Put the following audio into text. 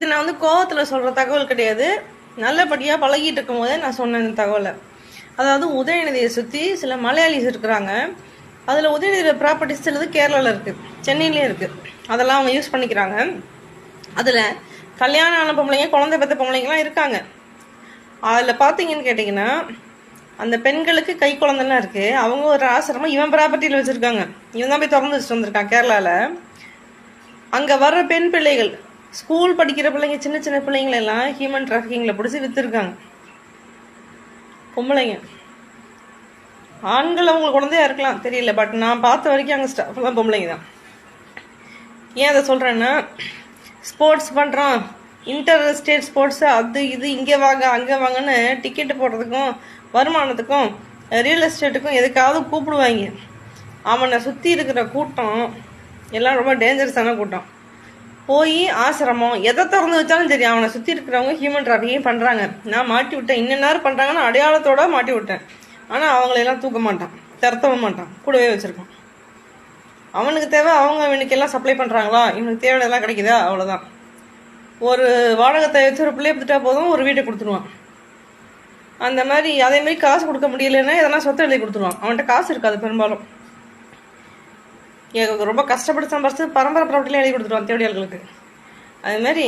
இது நான் வந்து கோவத்தில் சொல்கிற தகவல் கிடையாது. நல்லபடியாக பழகிட்டு இருக்கும் போதே நான் சொன்னேன் இந்த தகவலை. அதாவது உதயநிதியை சுற்றி சில மலையாளிஸ் இருக்கிறாங்க. அதில் உதயநிதியோட ப்ராப்பர்ட்டிஸ் சிலது கேரளாவில் இருக்குது சென்னையிலேயே இருக்குது அதெல்லாம் அவங்க யூஸ் பண்ணிக்கிறாங்க. அதில் கல்யாணம் ஆன பொம்பளைங்க குழந்தை பெற்ற பொம்பளைங்கலாம் இருக்காங்க. அதில் பார்த்தீங்கன்னு கேட்டிங்கன்னா அந்த பெண்களுக்கு கை குழந்தைலாம் இருக்குது அவங்க ஒரு ஆசிரமம் இவன் ப்ராப்பர்ட்டியில் வச்சுருக்காங்க. இவன் தான் போய் திறந்து வச்சுட்டு வந்திருக்கான் கேரளாவில் அங்கே வர்ற பெண் பிள்ளைகள் ஸ்கூல் படிக்கிற பிள்ளைங்க சின்ன சின்ன பிள்ளைங்களெல்லாம் ஹியூமன் டிராஃபிக்கிங்கில் பிடிச்சி விற்றுருக்காங்க பொம்பளைங்க. ஆண்கள் அவங்க குழந்தையா இருக்கலாம் தெரியல. பட் நான் பார்த்த வரைக்கும் அங்கே ஸ்டாஃப்லாம் பொம்பளைங்க தான். ஏன் அதை சொல்கிறேன்னா ஸ்போர்ட்ஸ் பண்ணுறோம் இன்டர் ஸ்டேட் ஸ்போர்ட்ஸு அது இது இங்கே வாங்க அங்கே வாங்கன்னு டிக்கெட்டு போடுறதுக்கும் வருமானத்துக்கும் ரியல் எஸ்டேட்டுக்கும் எதுக்காவது கூப்பிடுவாங்க. அவனை சுற்றி இருக்கிற கூட்டம் எல்லாம் ரொம்ப டேஞ்சரஸான கூட்டம். போய் ஆசிரமம் எதை திறந்து வச்சாலும் சரி அவனை சுற்றி இருக்கிறவங்க ஹியூமன் டிராஃபிக்கிங் பண்ணுறாங்க நான் மாட்டி விட்டேன். இன்ன நேரம் பண்ணுறாங்கன்னு அடையாளத்தோட மாட்டி விட்டேன். ஆனால் அவங்களையெல்லாம் தூக்க மாட்டான். திறத்தவும் மாட்டான். கூடவே வச்சுருக்கான். அவனுக்கு தேவை அவங்க இவனுக்கு எல்லாம் சப்ளை பண்ணுறாங்களா இவனுக்கு தேவையானதெல்லாம் கிடைக்குதா? அவ்வளோதான் ஒரு வாடகத்தை வச்சு ஒரு பிள்ளைய கொடுத்துட்டா போதும் ஒரு வீட்டை கொடுத்துருவான். அந்த மாதிரி அதே மாதிரி காசு கொடுக்க முடியலன்னா எதனா சொத்தை எழுதி கொடுத்துருவான். அவன்கிட்ட காசு இருக்காது பெரும்பாலும். ரொம்ப கஷ்டப்பட்டு சம்பாரிச்சு பரம்பரை ப்ராப்பர்ட்டிலாம் எழுதி கொடுத்துருவான் தேவடியாள்களுக்கு. அதுமாரி